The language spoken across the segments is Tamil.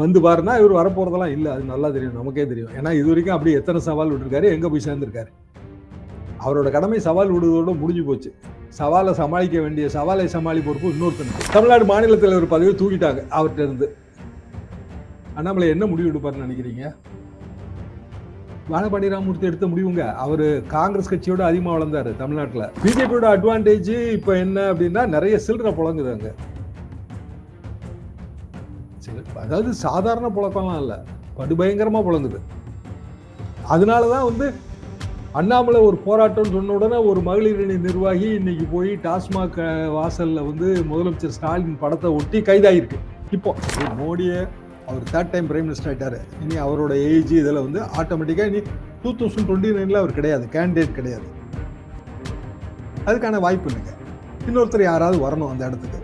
வந்து பாருன்னா இவர் வரப்போறதெல்லாம் இல்லை. அது நல்லா தெரியும். நமக்கே தெரியும். ஏன்னா இது வரைக்கும் அப்படி எத்தனை சவால் விட்டுருக்காரு எங்க போய் சேர்ந்துருக்காரு? அவரோட கடமை சவால் விடுவதோட முடிஞ்சு போச்சு. சவாலை சமாளிக்க வேண்டிய சவாலை சமாளி பொறுப்பு இன்னொருத்தன். தமிழ்நாடு மாநில தலைவர் பதவியை தூக்கிட்டாங்க அவர்கிட்ட இருந்து. அண்ணாமலை என்ன முடிவு எடுப்பாருன்னு நினைக்கிறீங்க? வானபாண்டி ராமூர்த்தி எடுத்த முடிவுங்க. அவர் காங்கிரஸ் கட்சியோட அதிகமாக வளர்ந்தாரு தமிழ்நாட்டில். பிஜேபியோட அட்வான்டேஜ் இப்போ என்ன அப்படின்னா நிறைய சில்லற புழங்குது அங்கே. அதாவது சாதாரண புழக்கம்லாம் இல்லை. படுபயங்கரமாக புழங்குது அதனால தான் வந்து அண்ணாமலை ஒரு போராட்டம்னு சொன்ன உடனே ஒரு மகளிர் அணி நிர்வாகி இன்னைக்கு போய் டாஸ்மாக் வாசலில் வந்து முதலமைச்சர் ஸ்டாலின் படத்தை ஒட்டி கைதாகிருக்கு இப்போ மோடியை அவர் தேர்ட் டைம் பிரைம் மினிஸ்டர் ஆகிட்டார் இனி அவரோட ஏஜ் இதில் வந்து ஆட்டோமேட்டிக்காக இனி டூ தௌசண்ட் டுவெண்ட்டி நைனில் அவர் கிடையாது. கேண்டிடேட் கிடையாது. அதுக்கான வாய்ப்பு இல்லைங்க. இன்னொருத்தர் யாராவது வரணும் அந்த இடத்துக்கு.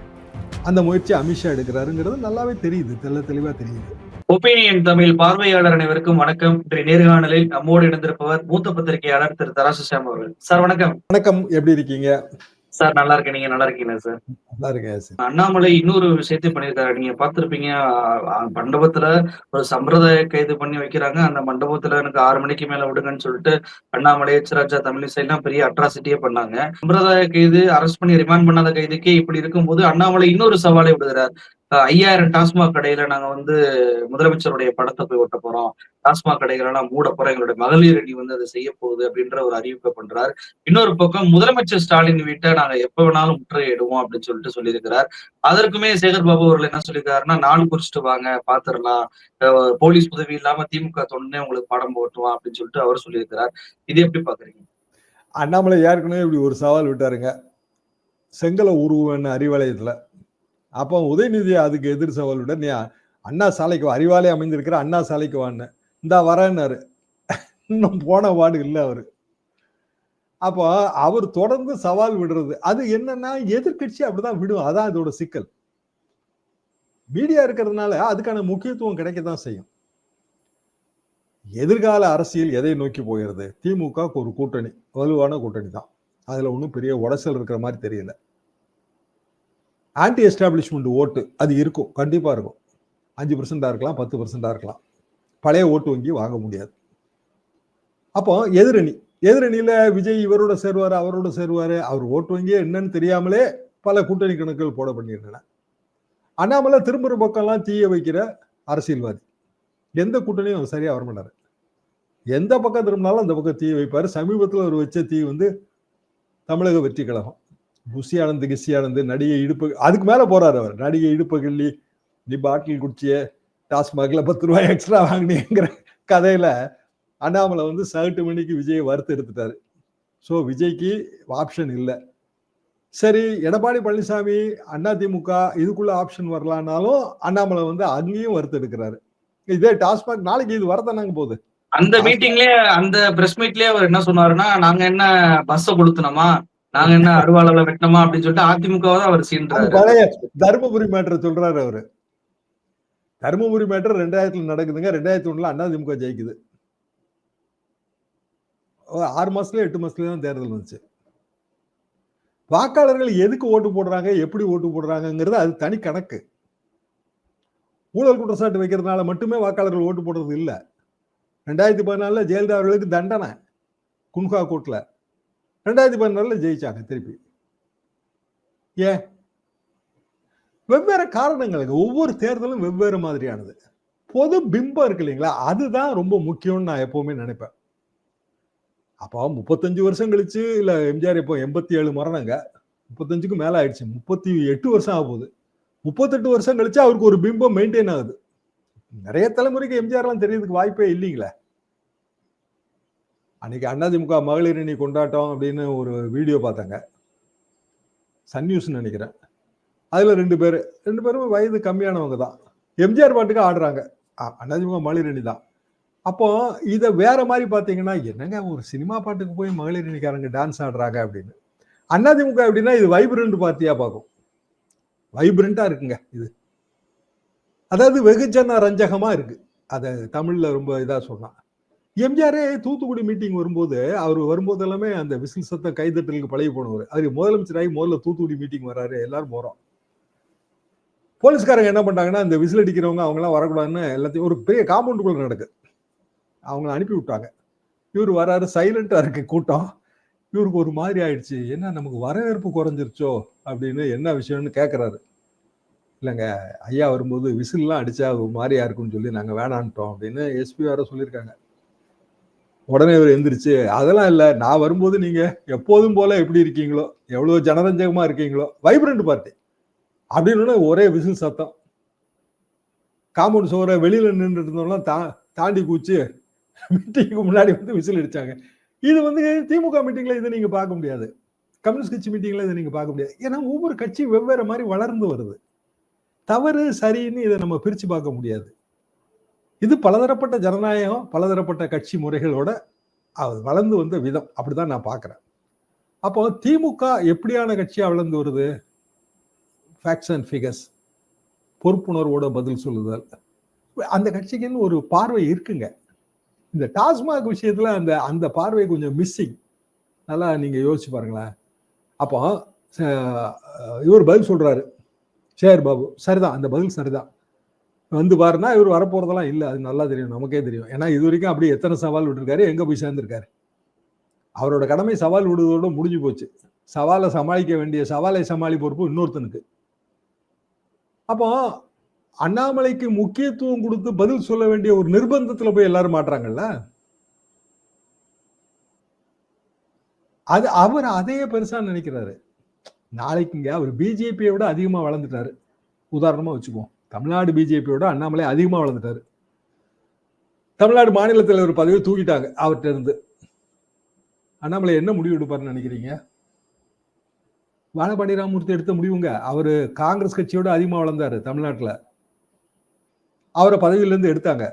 அந்த முயற்சி அமித்ஷா எடுக்கிறாருங்கிறது நல்லாவே தெரியுது தெள்ள தெளிவாக தெரியுது. ஒப்பீனியன் தமிழ் பார்வையாளர் அனைவருக்கும் வணக்கம். இன்றைய நேர்காணலில் நம்மோடு இணைந்திருப்பவர் மூத்த பத்திரிகையாளர் திரு தராசுசாம் அவர்கள். சார் வணக்கம். வணக்கம். எப்படி இருக்கீங்க? சார் நல்லா இருக்கேன். நீங்க நல்லா இருக்கீங்களா சார்? நல்லா இருக்கேன் சார். அண்ணாமலை இன்னொரு விஷயத்தை பண்ணியிருக்காரு. நீங்க பார்த்திருப்பீங்க அஹ், மண்டபத்துல ஒரு சம்பிரதாய கைது பண்ணி வைக்கிறாங்க. அந்த மண்டபத்துல எனக்கு ஆறு மணிக்கு மேல விடுங்கன்னு சொல்லிட்டு அண்ணாமலை எச்ராஜா தமிழிசை எல்லாம் பெரிய அட்ராசிட்டியே பண்ணாங்க. சம்பிரதாய கைது அரெஸ்ட் பண்ணி ரிமாண்ட் பண்ணாத கைதுக்கே இப்படி இருக்கும்போது அண்ணாமலை இன்னொரு சவாலை விடுகிறார். ஐயாயிரம் டாஸ்மாக் கடையில நாங்க வந்து முதலமைச்சருடைய படத்தை போய் ஒட்ட போறோம். டாஸ்மாக் கடைகளை எல்லாம் மூட போறோம். எங்களுடைய மகளிர் அணி வந்து அதை செய்ய போகுது அப்படின்ற ஒரு அறிவிப்பை பண்றார். இன்னொரு பக்கம் முதலமைச்சர் ஸ்டாலின் வீட்டை நாங்க எப்ப வேணாலும் முற்றுகையிடுவோம் அப்படின்னு சொல்லிட்டு சொல்லியிருக்கிறார். அதற்குமே சேகர் பாபு அவர்கள் என்ன சொல்லியிருக்காருன்னா நாள் குறிச்சிட்டு வாங்க பாத்துரலாம். போலீஸ் உதவி இல்லாம திமுக தொண்டனே உங்களுக்கு படம் போட்டுவான் அப்படின்னு சொல்லிட்டு அவர் சொல்லியிருக்கிறார். இது எப்படி பாக்குறீங்க? அண்ணாமலை ஏற்கனவே இப்படி ஒரு சவால் விட்டாருங்க. செங்கலை உருவன்னு அறிவாலயத்துல அப்போ உதயநிதி அதுக்கு எதிர் சவாலுடன் நீ அண்ணா சாலைக்கு வா அறிவாலே அமைந்திருக்கிற அண்ணா சாலைக்கு வான்னு. இந்தா வரேன்னாரு. இன்னும் போன வார்டு இல்லை அவர். அப்போ அவர் தொடர்ந்து சவால் விடுறது அது என்னன்னா எதிர்க்கட்சி அப்படிதான் விடும் அதான் இதோட சிக்கல். மீடியா இருக்கிறதுனால அதுக்கான முக்கியத்துவம் கிடைக்க தான் செய்யும். எதிர்கால அரசியல் எதை நோக்கி போகிறது? திமுக ஒரு கூட்டணி வலுவான கூட்டணி தான் அதில் ஒன்றும் பெரிய உடசல் இருக்கிற மாதிரி தெரியல. ஆன்டி எஸ்டாப்ளிஷ்மெண்ட் ஓட்டு அது இருக்கும். கண்டிப்பாக இருக்கும். அஞ்சு பர்சண்டாக இருக்கலாம் பத்து பர்சண்டாக இருக்கலாம். பழைய ஓட்டு வங்கி வாங்க முடியாது. அப்போ எதிரணி எதிரணியில் விஜய் இவரோட சேருவார் அவரோட சேருவார் அவர் ஓட்டு வங்கியே என்னன்னு தெரியாமலே பல கூட்டணி கணக்குகள் போட பண்ணியிருந்தன அண்ணாமலை திரும்புற பக்கம்லாம் தீய வைக்கிற அரசியல்வாதி. எந்த கூட்டணியும் அவர் சரியாக வரமாட்டார் எந்த பக்கம் திரும்பினாலும் அந்த பக்கம் தீ வைப்பார். சமீபத்தில் ஒரு வச்ச தீ வந்து தமிழக வெற்றி கழகம் புசி ஆனந்து கிசி ஆனந்து நடிகை இடுப்பு அதுக்கு மேல போறாரு அவர். நடிகை இடுப்பு கிள்ளி நீ பாட்டில் குடிச்சிய டாஸ்மாக்ல பத்து ரூபாய் எக்ஸ்ட்ரா வாங்கினீங்கிற கதையில அண்ணாமலை வந்து சகட்டு மணிக்கு விஜய் வறுத்து எடுத்துட்டாரு ஸோ விஜய்க்கு ஆப்ஷன் இல்லை. சரி எடப்பாடி பழனிசாமி அதிமுக இதுக்குள்ள ஆப்ஷன் வரலான்னாலும் அண்ணாமலை வந்து அங்கேயும் வறுத்து எடுக்கிறாரு இதே டாஸ்மாக் நாளைக்கு இது வரதானாங்க போகுது? அந்த மீட்டிங்லயே அந்த பிரஸ் மீட்லயே அவர் என்ன சொன்னாருன்னா நாங்க என்ன பஸ்ஸ கொடுத்தனமா? நாங்க என்ன அருவாளால வெட்டினோமா அப்படின்னு சொல்லிட்டு அதிமுகவை தான் அவர் சீன்றாரு. தருமபுரி மேட்டர் சொல்றாரு அவரு. தருமபுரி மேட்டர் ரெண்டாயிரத்துல நடக்குதுங்க. ரெண்டாயிரத்தி ஒண்ணுல அதிமுக ஜெயிக்குது. ஆறு மாசத்துல எட்டு மாசத்துல தான் தேர்தல் வந்துச்சு. வாக்காளர்கள் எதுக்கு ஓட்டு போடுறாங்க எப்படி ஓட்டு போடுறாங்கிறது அது தனி கணக்கு. ஊழல் குற்றச்சாட்டு வைக்கிறதுனால மட்டுமே வாக்காளர்கள் ஓட்டு போடுறது இல்ல. ரெண்டாயிரத்தி பதினாலில் ஜெயலலிதா அவர்களுக்கு தண்டனை. குன்கா கோர்ட்டில் ரெண்டாயிரத்தி பதினாலுல ஜெயிச்சாங்க திருப்பி. ஏன்? வெவ்வேறு காரணங்களுக்கு ஒவ்வொரு தேர்தலும் வெவ்வேறு மாதிரியானது. பொது பிம்பம் இருக்கு இல்லைங்களா? அதுதான் ரொம்ப முக்கியம்னு நான் எப்பவுமே நினைப்பேன். அப்போ முப்பத்தஞ்சு வருஷம் கழிச்சு இல்லை எம்ஜிஆர் இப்போ எண்பத்தி ஏழு மரணங்க. முப்பத்தஞ்சுக்கு மேலே ஆயிடுச்சு. முப்பத்தி எட்டு வருஷம் ஆக போகுது. முப்பத்தெட்டு வருஷம் கழிச்சு அவருக்கு ஒரு பிம்பம் மெயின்டைன் ஆகுது. நிறைய தலைமுறைக்கு எம்ஜிஆர்லாம் தெரியறதுக்கு வாய்ப்பே இல்லைங்களே. அன்னைக்கு அதிமுக மகளிர் அணி கொண்டாட்டம் அப்படின்னு ஒரு வீடியோ பார்த்தாங்க. சன் நியூஸ்னு நினைக்கிறேன். அதில் ரெண்டு பேர் ரெண்டு பேரும் வயது கம்மியானவங்க தான். எம்ஜிஆர் பாட்டுக்கு ஆடுறாங்க. அதிமுக மகளிர் அணி தான். அப்போ இதை வேற மாதிரி பார்த்தீங்கன்னா என்னங்க ஒரு சினிமா பாட்டுக்கு போய் மகளிர் அணிக்காரங்க டான்ஸ் ஆடுறாங்க அப்படின்னு. அதிமுக அப்படின்னா இது வைப்ரண்ட் பார்ட்டியா பார்க்கும். வைப்ரண்டா இருக்குங்க இது. அதாவது வெகுஜன ரஞ்சகமா இருக்கு. அதை தமிழ்ல ரொம்ப இதாக சொன்னான் எம்ஜிஆரே தூத்துக்குடி மீட்டிங் வரும்போது அவர் வரும்போது எல்லாமே அந்த விசில் சத்தம் கைதட்டலுக்கு பழகி போனவர். அது முதலமைச்சராகி முதல்ல தூத்துக்குடி மீட்டிங் வராரு எல்லாரும் போறோம். போலீஸ்காரங்க என்ன பண்றாங்கன்னா இந்த விசில் அடிக்கிறவங்க அவங்கலாம் வரக்கூடாதுன்னு எல்லாத்தையும் ஒரு பெரிய காம்பவுண்டுக்குள்ள நடக்குது அவங்கள அனுப்பி விட்டாங்க. இவர் வராரு சைலண்டா இருக்கு கூட்டம். இவருக்கு ஒரு மாதிரி ஆயிடுச்சு. என்ன நமக்கு வரவேற்பு குறைஞ்சிருச்சோ அப்படின்னு என்ன விஷயம்னு கேட்குறாரு இல்லைங்க ஐயா வரும்போது விசில்லாம் அடித்தா ஒரு மாதிரியா இருக்கும்னு சொல்லி நாங்கள் வேணான்ட்டோம் அப்படின்னு எஸ்பி வேற சொல்லியிருக்காங்க. உடனே இவர் எந்திரிச்சு அதெல்லாம் இல்லை நான் வரும்போது நீங்கள் எப்போதும் போல எப்படி இருக்கீங்களோ எவ்வளோ ஜனரஞ்சகமாக இருக்கீங்களோ வைப்ரண்ட் பார்ட்டி அப்படின்னு ஒரே விசில் சத்தம். காம்பவுண்ட் சோரை வெளியில் நின்று இருந்தவங்களாம் தா தாண்டி கூச்சு மீட்டிங்க்கு முன்னாடி வந்து விசில் அடித்தாங்க இது வந்து திமுக மீட்டிங்கில் இதை நீங்கள் பார்க்க முடியாது. கம்யூனிஸ்ட் கட்சி மீட்டிங்கில் இதை நீங்கள் பார்க்க முடியாது. ஏன்னா ஒவ்வொரு கட்சி வெவ்வேறு மாதிரி வளர்ந்து வருது. தவறு சரின்னு இதை நம்ம பிரித்து பார்க்க முடியாது. இது பலதரப்பட்ட ஜனநாயகம் பலதரப்பட்ட கட்சி முறைகளோட வளர்ந்து வந்த விதம். அப்படிதான் நான் பார்க்குறேன். அப்போ திமுக எப்படியான கட்சியாக வளர்ந்து வருது? ஃபேக்ட்ஸ் அண்ட் ஃபிகர்ஸ் பொறுப்புணர்வோட பதில் சொல்லுதல். அந்த கட்சிக்குன்னு ஒரு பார்வை இருக்குங்க. இந்த டாஸ்மாக் விஷயத்தில் அந்த அந்த பார்வை கொஞ்சம் மிஸ்ஸிங் நல்லா நீங்கள் யோசிச்சு பாருங்களேன். அப்போ இவர் பதில் சொல்கிறாரு சரி பாபு சரிதான். அந்த பதில் சரிதான். வந்து பாருன்னா இவர் வரப்போறதெல்லாம் இல்லை. அது நல்லா தெரியும். நமக்கே தெரியும். ஏன்னா இது வரைக்கும் அப்படி எத்தனை சவால் விட்டுருக்காரு எங்க போய் சேர்ந்திருக்காரு? அவரோட கடமை சவால் விடுவதோட முடிஞ்சு போச்சு. சவாலை சமாளிக்க வேண்டிய சவாலை சமாளி பொறுப்பு இன்னொருத்தனுக்கு. அப்போ அண்ணாமலைக்கு முக்கியத்துவம் கொடுத்து பதில் சொல்ல வேண்டிய ஒரு நிர்பந்தத்தில் போய் எல்லாரும் மாட்டுறாங்கல்ல? அது அவர் அதையே பெருசா நினைக்கிறாரு. நாளைக்குங்க அவர் பிஜேபியை விட அதிகமாக வளர்ந்துட்டாரு. உதாரணமா வச்சுக்குவோம். தமிழ்நாடு பிஜேபியோட அண்ணாமலை அதிகமாக வளர்ந்துட்டாரு. தமிழ்நாடு மாநில தலைவர் பதவியை தூக்கிட்டாங்க அவர்கிட்ட இருந்து. அண்ணாமலை என்ன முடிவு எடுப்பாருன்னு நினைக்கிறீங்க? வானபாண்டி ராமமூர்த்தி எடுத்த முடிவுங்க. அவர் காங்கிரஸ் கட்சியோட அதிகமாக வளர்ந்தாரு தமிழ்நாட்டில். அவரை பதவியிலேருந்து எடுத்தாங்க.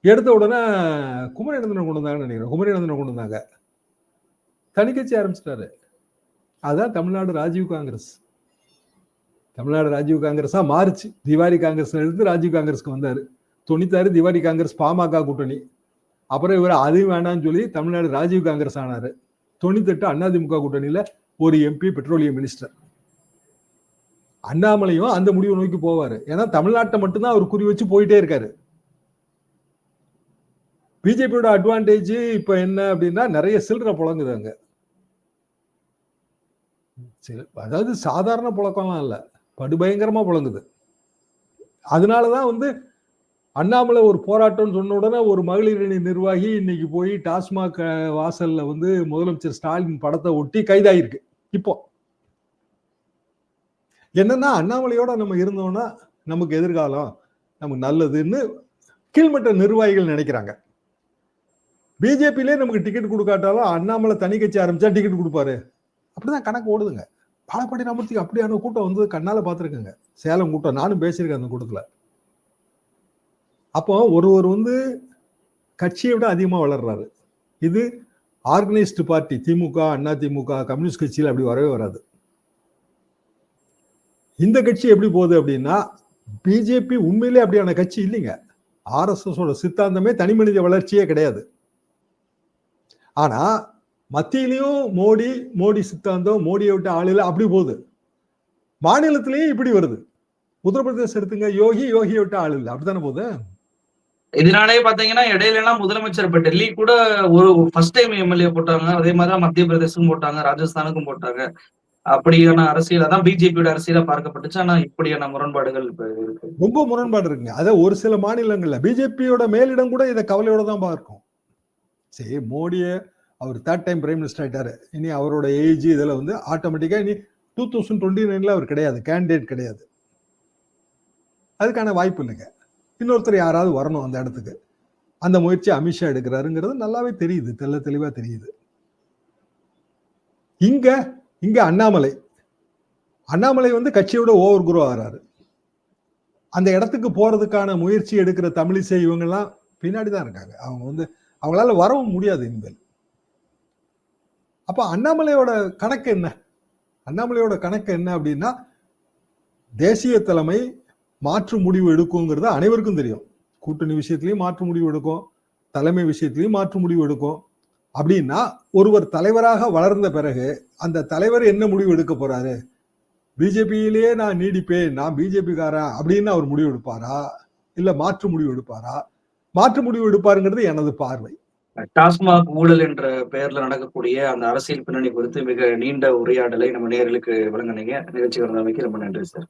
எடுத்த உடனே குமரேந்திரன் கொண்டு வந்தாங்கன்னு நினைக்கிறேன். குமரேந்திரன் கொண்டு வந்தாங்க. தனி கட்சி ஆரம்பிச்சிட்டாரு. அதுதான் தமிழ்நாடு ராஜீவ் காங்கிரஸ். தமிழ்நாடு ராஜீவ் காங்கிரஸாக மாறுச்சு. திவாரி காங்கிரஸ் எடுத்து ராஜீவ் காங்கிரஸ்க்கு வந்தார். தொண்ணூத்தாறு திவாரி காங்கிரஸ் பாமக கூட்டணி. அப்புறம் இவர் அது வேணாம்னு சொல்லி தமிழ்நாடு ராஜீவ் காங்கிரஸ் ஆனார். தொண்ணூத்தெட்டு அதிமுக கூட்டணியில் ஒரு எம்பி பெட்ரோலியம் மினிஸ்டர். அண்ணாமலையும் அந்த முடிவை நோக்கி போவார். ஏன்னா தமிழ்நாட்டை மட்டும்தான் அவர் குறி வச்சு போயிட்டே இருக்காரு. பிஜேபியோட அட்வான்டேஜ் இப்போ என்ன அப்படின்னா நிறைய சில்லறை புழங்குது அங்கே. சில- அதாவது சாதாரண புழக்கம்லாம் இல்லை. படுபயங்கரமாக புழங்குது அதனாலதான் வந்து அண்ணாமலை ஒரு போராட்டம்னு சொன்ன உடனே ஒரு மகளிர் அணி நிர்வாகி இன்னைக்கு போய் டாஸ்மாக் வாசலில் வாசல்ல வந்து முதலமைச்சர் ஸ்டாலின் படத்தை ஒட்டி கைதாயிருக்கு. இப்போ. என்னன்னா அண்ணாமலையோட நம்ம இருந்தோம்னா நமக்கு எதிர்காலம் நமக்கு நல்லதுன்னு கீழ்மட்ட நிர்வாகிகள் நினைக்கிறாங்க. பிஜேபியிலே நமக்கு டிக்கெட் கொடுக்காட்டாலும் அண்ணாமலை தனி கட்சி ஆரம்பிச்சா டிக்கெட் கொடுப்பாரு. அப்படிதான் கணக்கு ஓடுதுங்க. பாலப்பாடி அப்படியான கூட்டம் வந்து கண்ணால பார்த்துருக்கேங்க. சேலம் கூட்டம். நானும் பேசியிருக்கேன் அந்த கூட்டத்தில். அப்போ ஒருவர் வந்து கட்சியை விட அதிகமாக வளர்றாரு. இது organised party DMK Anna DMK communist கட்சியில் அப்படி வரவே வராது. இந்த கட்சி எப்படி போகுது அப்படின்னா பிஜேபி உண்மையிலே அப்படியான கட்சி இல்லைங்க. ஆர்எஸ்எஸோட சித்தாந்தமே தனி மனித வளர்ச்சியே கிடையாது. ஆனால் மத்தியிலையும் மோடி மோடி சித்தாந்தம் மோடியை விட்டு ஆள் இல்லை அப்படி போகுது. மாநிலத்திலையும் இப்படி வருது. உத்தரப்பிரதேசம் எடுத்துங்க யோகி யோகியை விட்டு ஆள் இல்லை அப்படித்தானே போகுது? இதனாலே பாத்தீங்கன்னா இடையில எல்லாம் முதலமைச்சர் இப்ப டெல்லி கூட ஒரு ஃபர்ஸ்ட் டைம் எம்எல்ஏ போட்டாங்க. அதே மாதிரி மத்திய பிரதேசம் போட்டாங்க ராஜஸ்தானுக்கும் போட்டாங்க. அப்படியான அரசியல் அதான் பிஜேபியோட அரசியலா பார்க்கப்பட்டுச்சு. ஆனா இப்படியான முரண்பாடுகள் இப்ப இருக்கு. ரொம்ப முரண்பாடு இருக்குங்க. அதான் ஒரு சில மாநிலங்கள்ல பிஜேபியோட மேலிடம் கூட இதை கவலையோட தான் பார்க்கும். சரி மோடியை அவர் தேர்ட் டைம் பிரைம் மினிஸ்டர் ஆயிட்டாரு. இனி அவரோட ஏஜ் இதில் வந்து ஆட்டோமேட்டிக்காக இனி டூ தௌசண்ட் டுவெண்ட்டி நைனில் அவர் கிடையாது. கேண்டிடேட் கிடையாது. அதுக்கான வாய்ப்பு இல்லைங்க. இன்னொருத்தர் யாராவது வரணும் அந்த இடத்துக்கு. அந்த முயற்சி அமித்ஷா எடுக்கிறாருங்கிறது நல்லாவே தெரியுது. தெள்ள தெளிவாக தெரியுது. இங்கே இங்கே அண்ணாமலை. அண்ணாமலை வந்து கட்சியோட ஓவர் குரோ ஆகிறாரு. அந்த இடத்துக்கு போகிறதுக்கான முயற்சி எடுக்கிற தமிழிசை இவங்கெல்லாம் பின்னாடி தான் இருக்காங்க. அவங்க வந்து அவங்களால வரவும் முடியாது இனிமேல். அப்ப அண்ணாமலையோட கணக்கு என்ன? அண்ணாமலையோட கணக்கு என்ன அப்படின்னா தேசிய தலைமை மாற்று முடிவு எடுக்குங்கிறது அனைவருக்கும் தெரியும். கூட்டணி விஷயத்திலையும் மாற்று முடிவு எடுக்கும் தலைமை விஷயத்திலையும் மாற்று முடிவு எடுக்கும். அப்படின்னா ஒருவர் தலைவராக வளர்ந்த பிறகு அந்த தலைவர் என்ன முடிவு எடுக்க போறாரு? பிஜேபியிலேயே நான் நீடிப்பேன் நான் பிஜேபிக்காரன் அப்படின்னு அவர் முடிவு எடுப்பாரா? இல்லை மாற்று முடிவு எடுப்பாரா? மாற்று முடிவு எடுப்பாருங்கிறது எனது பார்வை. டாஸ்மாக் ஊழல் என்ற பெயர்ல நடக்கக்கூடிய அந்த அரசியல் பின்னணி குறித்து மிக நீண்ட உரையாடலை நம்ம நேயர்களுக்கு வழங்கினீங்க. நிகழ்ச்சி வந்தமைக்கு ரொம்ப நன்றி சார்.